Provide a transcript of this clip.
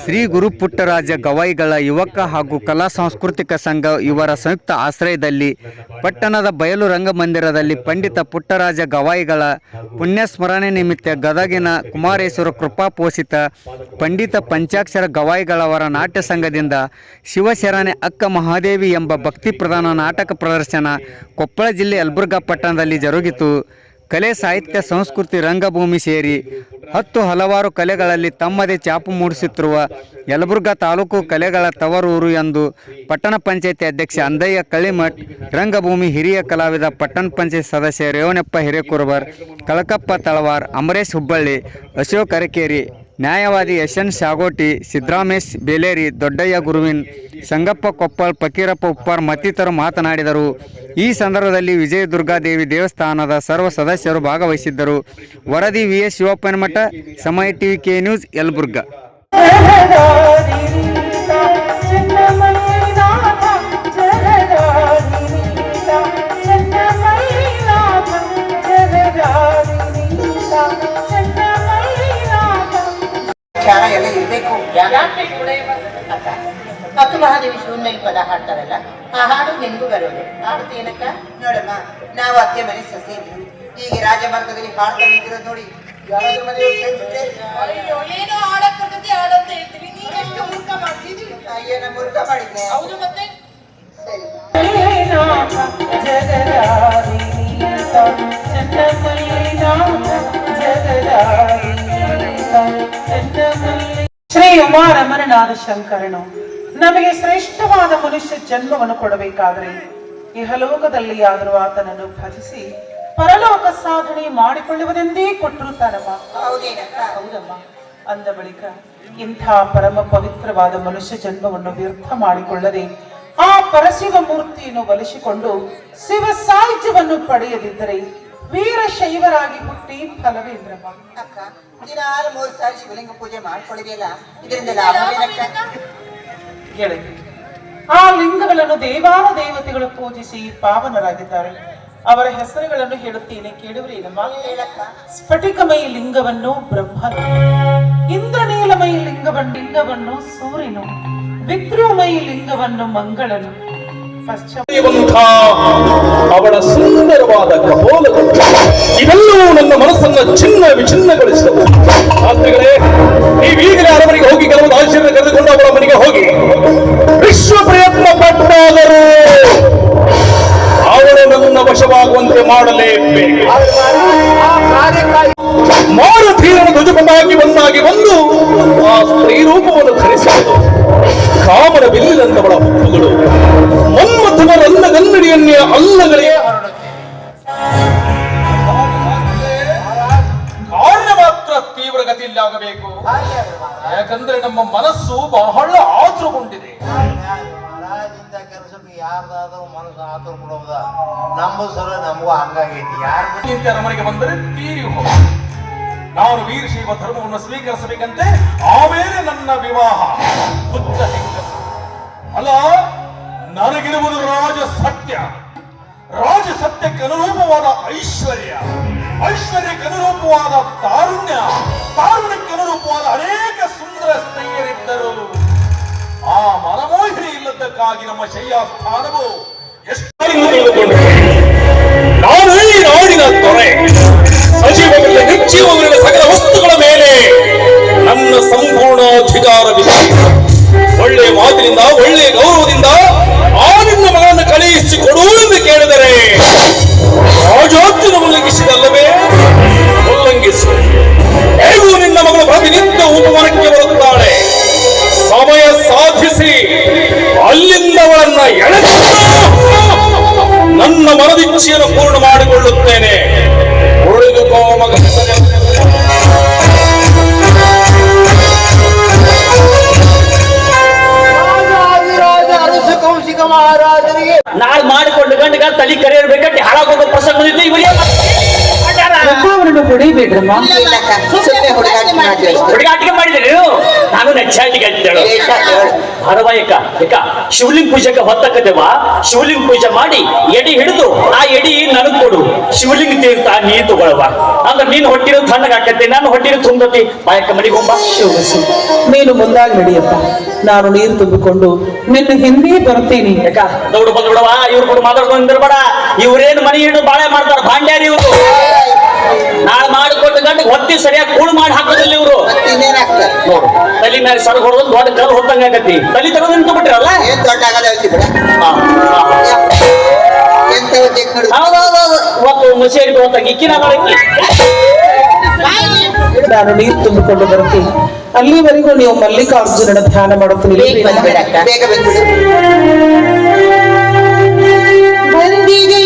ಶ್ರೀ ಗುರು ಪುಟ್ಟರಾಜ ಗವಾಯಿಗಳ ಯುವಕ ಹಾಗೂ ಕಲಾ ಸಾಂಸ್ಕೃತಿಕ ಸಂಘ ಇವರ ಸಂಯುಕ್ತ ಆಶ್ರಯದಲ್ಲಿ ಪಟ್ಟಣದ ಬಯಲು ರಂಗಮಂದಿರದಲ್ಲಿ ಪಂಡಿತ ಪುಟ್ಟರಾಜ ಗವಾಯಿಗಳ ಪುಣ್ಯಸ್ಮರಣೆ ನಿಮಿತ್ತ ಗದಗಿನ ಕುಮಾರೇಶ್ವರ ಕೃಪಾ ಪೋಷಿತ ಪಂಡಿತ ಪಂಚಾಕ್ಷರ ಗವಾಯಿಗಳವರ ನಾಟ್ಯ ಸಂಘದಿಂದ ಶಿವಶರಣೆ ಅಕ್ಕ ಮಹಾದೇವಿ ಎಂಬ ಭಕ್ತಿ ಪ್ರಧಾನ ನಾಟಕ ಪ್ರದರ್ಶನ ಕೊಪ್ಪಳ ಜಿಲ್ಲೆ ಯಲಬುರ್ಗಾ ಪಟ್ಟಣದಲ್ಲಿ ಜರುಗಿತು. ಕಲೆ ಸಾಹಿತ್ಯ ಸಂಸ್ಕೃತಿ ರಂಗಭೂಮಿ ಸೇರಿ ಹತ್ತು ಹಲವಾರು ಕಲೆಗಳಲ್ಲಿ ತಮ್ಮದೇ ಚಾಪು ಮೂಡಿಸುತ್ತಿರುವ ಯಲಬುರ್ಗಾ ತಾಲೂಕು ಕಲೆಗಳ ತವರೂರು ಎಂದು ಪಟ್ಟಣ ಪಂಚಾಯತಿ ಅಧ್ಯಕ್ಷ ಅಂದಯ್ಯ ಕಳಿಮಠ್, ರಂಗಭೂಮಿ ಹಿರಿಯ ಕಲಾವಿದ ಪಟ್ಟಣ ಪಂಚಾಯತ್ ಸದಸ್ಯ ರೇವಣಪ್ಪ ಹಿರೇಕುರುಬರ್ ಕಳಕಪ್ಪ ತಳವಾರ್, ಅಮರೇಶ್ ಹುಬ್ಬಳ್ಳಿ, ಅಶೋಕ್ ಅರಕೇರಿ ನ್ಯಾಯವಾದಿ ಯಶನ್ ಶಾಗೋಟಿ ಸಿದ್ದರಾಮೇಶ್ ಬೇಲೇರಿ, ದೊಡ್ಡಯ್ಯ ಗುರುವಿನ್ ಸಂಗಪ್ಪ ಕೊಪ್ಪಲ್, ಫಕೀರಪ್ಪ ಉಪ್ಪಾರ್ ಮತ್ತಿತರರು ಮಾತನಾಡಿದರು. ಈ ಸಂದರ್ಭದಲ್ಲಿ ವಿಜಯ ದುರ್ಗಾದೇವಿ ದೇವಸ್ಥಾನದ ಸರ್ವ ಸದಸ್ಯರು ಭಾಗವಹಿಸಿದ್ದರು. ವರದಿ V S Shivappanamath Samaya TV ಕೆ ನ್ಯೂಸ್, ಯಲಬುರ್ಗಾ. ಇರಬೇಕು ಯಾಕೆ ಅಕ್ಕ ಮಹಾದೇವಿ ಶೂನ್ಯ ಪದ ಹಾಡ್ತಾರಲ್ಲ ಆ ಹಾಡು ಹೆಂಗು ಬರೋದು ಏನಕ್ಕ? ನೋಡಮ್ಮ ನಾವು ಅತ್ತೆ ಮನೆ ಸೊಸೆ ಇದ್ವಿ ಈಗ ರಾಜಮಾರ್ಗದಲ್ಲಿ ಹಾಡ್ತಾ ನಿಂತಿರೋದು ನೋಡಿ. ಯಾರಾದ್ರೂ ಅಯ್ಯೋ ಏನೋ ಆಡಕ್ ಬರ್ತದೆ ಆಡಂತ ಹೇಳ್ತೀವಿ ನೀನೆಷ್ಟು ಮುರ್ಕ ಮಾಡ್ತಿದ್ದೀವಿ ಅಯ್ಯನ ಮುರುಕ ಮಾಡಿದ್ದೆ. ಹೌದು ಮತ್ತೆ? ಸರಿ. ಶ್ರೀ ಉಮಾರಮಣನಾದ ಶಂಕರನು ನಮಗೆ ಶ್ರೇಷ್ಠವಾದ ಮನುಷ್ಯ ಜನ್ಮವನ್ನು ಕೊಡಬೇಕಾದರೆ ಇಹಲೋಕದಲ್ಲಿ ಆದರೂ ಆತನನ್ನು ಭಜಿಸಿ ಪರಲೋಕ ಸಾಧನೆ ಮಾಡಿಕೊಳ್ಳುವುದೆಂದೇ ಕೊಟ್ಟರು ತಾನಮ್ಮ. ಹೌದಮ್ಮ. ಅಂದ ಬಳಿಕ ಇಂಥ ಪರಮ ಪವಿತ್ರವಾದ ಮನುಷ್ಯ ಜನ್ಮವನ್ನು ವ್ಯರ್ಥ ಮಾಡಿಕೊಳ್ಳದೆ ಆ ಪರಶಿವ ಮೂರ್ತಿಯನ್ನು ಬಲಿಸಿಕೊಂಡು ಶಿವ ಸಾಹಿತ್ಯವನ್ನು ಪಡೆಯದಿದ್ದರೆ ವೀರಶೈವರಾಗಿ ಹುಟ್ಟಿ ಫಲವೇಂದ್ರಪ್ಪ ಅಕ್ಕ ದಿನಾಲು ಮೂರು ಸಾರಿ ಶಿವಲಿಂಗ ಪೂಜೆ ಮಾಡ್ಕೊಳ್ಳಿದೆಯಲ್ಲ ಇದರಿಂದ ಲಾಭ ಆ ಲಿಂಗಗಳನ್ನು ದೇವಾನ ದೇವತೆಗಳು ಪೂಜಿಸಿ ಪಾವನರಾಗಿದ್ದಾರೆ. ಅವರ ಹೆಸರುಗಳನ್ನು ಹೇಳುತ್ತೇನೆ ಕೇಳುವರೇನಮ್ಮ ಹೇಳಕ್ಕ. ಸ್ಫಟಿಕಮಯಿ ಲಿಂಗವನ್ನು ಬ್ರಹ್ಮನು ಇಂದ್ರನೀಲಮಯಿ ಲಿಂಗವನ್ನು ಲಿಂಗವನ್ನು ಸೂರ್ಯನು ವಿಕ್ರಮಯಿ ಲಿಂಗವನ್ನು ಮಂಗಳನು ಅವಳ ಸುಂದರವಾದ ಕಪೋಲಗಳು ಇವೆಲ್ಲವೂ ನನ್ನ ಮನಸ್ಸನ್ನ ಚಿನ್ನ ವಿಚಿನ್ನಗೊಳಿಸಿದವು ಈ ನೀವೀಗಲೇ ಅರಮನೆಗೆ ಹೋಗಿ ಕೆಲವು ಆಶ್ಚರ್ಯ ಕರೆದುಕೊಂಡು ಅವಳ ಮನೆಗೆ ಹೋಗಿ. ವಿಶ್ವ ಪ್ರಯತ್ನ ಪಟ್ಟಾದರೂ ಅವಳು ನನ್ನ ವಶವಾಗುವಂತೆ ಮಾಡಲೇಬೇಕು ಮಾರುತೀರನ ಧ್ವಜಪಟಾಗಿ ಬಂದಾಗಿ ಬಂದು ಆ ಸ್ತ್ರೀ ರೂಪವನ್ನು ಧರಿಸಿದರು ಕಾಮನ ಬಿಲ್ಲಿನಂತವಳ ಹುಬ್ಬುಗಳು ಮನ್ಮಥನ ರನ್ನಗನ್ನಡಿಯನ್ನೇ ಅಲ್ಲಗಳೇ ಕಾರ್ಯ ಮಾತ್ರ ತೀವ್ರಗತಿಯಲ್ಲಿ ಆಗಬೇಕು ಯಾಕಂದ್ರೆ ನಮ್ಮ ಮನಸ್ಸು ಬಹಳ ಆತುರಗೊಂಡಿದೆ. ಯಾರ್ದಾದ್ರೂ ಮನಸ್ಸು ಆತುರ ಬಿಡೋದ ನಮ್ಮ ಸರ ನಮಗೂ ಹಂಗಾಗೈತಿ. ಯಾರು ಇಂತೆ ಅರಮನೆಗೆ ಬಂದರೆ ತೀರಿ ಹೋಗ ನಾನು ವೀರಶೈವ ಧರ್ಮವನ್ನು ಸ್ವೀಕರಿಸಬೇಕಂತೆ, ಆಮೇಲೆ ನನ್ನ ವಿವಾಹ. ಹುಚ್ಚ ಅಲ್ಲ, ನನಗಿರುವುದು ರಾಜ ಸತ್ಯ. ರಾಜ ಸತ್ಯಕ್ಕೆ ಅನುರೂಪವಾದ ಐಶ್ವರ್ಯ. ಐಶ್ವರ್ಯಕ್ಕೆ ಅನುರೂಪವಾದ ತಾರುಣ್ಯ. ತಾರುಣ್ಯಕ್ಕೆ ಅನುರೂಪವಾದ ಅನೇಕ ಸುಂದರ ಸ್ತ್ರೀಯರಿದ್ದರು. ಆ ಮನಮೋಹಿನಿ ಇಲ್ಲದಕ್ಕಾಗಿ ನಮ್ಮ ಶಯ್ಯಾಸ್ಥಾನವು ಎಷ್ಟು ಒಳ್ಳೆಯ ಗೌರವದಿಂದ ಆ ನಿನ್ನ ಮಗಳನ್ನು ಕಳುಹಿಸಿ ಕೊಡು ಎಂದು ಕೇಳಿದರೆ ರಾಜಾಜ್ಞನ ಉಲ್ಲಂಘಿಸಿದಲ್ಲವೇ? ಉಲ್ಲಂಘಿಸು. ಹೇಗೂ ನಿನ್ನ ಮಗಳು ಪ್ರತಿನಿತ್ಯ ಉಪವನಕ್ಕೆ ಬರುತ್ತಾಳೆ? ಸಮಯ ಸಾಧಿಸಿ ಅಲ್ಲಿಂದ ಅವಳನ್ನ ಎಳೆದು ನನ್ನ ಮನದಿಚ್ಛೆಯನ್ನು ಪೂರ್ಣ ಮಾಡಿಕೊಳ್ಳುತ್ತೇನೆ. ಉಳಿದುಕೋ ಮಗ. ಮಹಾರಾಜರಿಗೆ ನಾಳೆ ಮಾಡಿಕೊಂಡು ಗಂಡಗ ತಲೆ ಕರೆಯಬೇಕಂತ ಹಾಳಾಗೋದು ಪ್ರಸಂಗ ಬಂದಿತ್ತು ಇವರಿಗೆ ಮಾಡ್ತೀವಿ. ಅಷ್ಟೇ. ಹುಡುಗಾಟಿಕೆ ಮಾಡಿದ್ರಿ? ನಾನು ನೆಚ್ಚಾಟಿಗೆ ಅಂತೇಳು ವೇಷ ಏಕ ಶಿವಲಿಂಗ ಪೂಜೆಗೆ ಹೊತ್ತಕ್ಕದೇವ ಶಿವಲಿಂಗ ಪೂಜೆ ಮಾಡಿ ಎಡಿ ಹಿಡಿದು ಆ ಎಡಿ ನನಗ್ ಕೊಡು. ಶಿವಲಿಂಗ ತೀರ್ಥ ನೀ ತಗೊಳವ. ಅಂದ್ರೆ ನೀನ್ ಹೊಟ್ಟಿರೋ ತಣ್ಣಗಾಕತ್ತೆ ನಾನು ಹೊಟ್ಟಿರೋ ತುಂಬತಿ ಬಾಯಕ್ಕ ಮಡಿಗೊಂಬ ಶಿವಸಿ ನೀನು ಮುಂದಾಗಿ ನಡಿಯಪ್ಪ. ನಾನು ನೀರು ತುಂಬಿಕೊಂಡು ನಿನ್ನ ಹಿಂದೆ ಬರ್ತೀನಿ. ಯಾಕ ದೌಡು ಬಂದ್ ಬಿಡವ ಇವ್ರು ಕೂಡ ಮಾತಾಡ್ಕೊಂಡು ನಿಂದಿರ್ಬೇಡ. ಇವ್ರೇನ್ ಮನೆ ಹಿಡಿದು ಬಾಳೆ ಮಾಡ್ತಾರ? ಭಾಂಡ್ಯಾರಿ ಇವ್ರು. ನಾಳೆ ಮಾಡಿಕೊಟ್ಟು ಗಂಟೆ ಹೊತ್ತಿ ಸರಿಯಾಗಿ ಕೂಳು ಮಾಡಿ ಹಾಕೋದಿಲ್ಲ ಇವರು. ಮತ್ತೆ ಇನ್ನೇನಾಗ್ತದೆ ನೋಡು ತಲೆ ಮೇಲೆ ಸರ್ ಹೊಡೆದು ದೊಡ್ಡ ಕಲ್ ಹೊತ್ತಂಗ ಆಗತ್ತಿ. ತಲೆ ತಗೊಂಡು ನಿಂತು ಬಿಟ್ರಲ್ಲ? ಹೌದೌದೌದು. ಇವತ್ತು ಇಕ್ಕಿನ ಮಾಡಕ್ಕಿ ನಾನು ನೀರು ತುಂಬಿಕೊಂಡು ಬರ್ತೀನಿ ಅಲ್ಲಿವರೆಗೂ ನೀವು ಮಲ್ಲಿಕಾರ್ಜುನನ ಧ್ಯಾನ ಮಾಡುತ್ತೀನಿ ಬೇಗ ಬಂದಿದೆಯ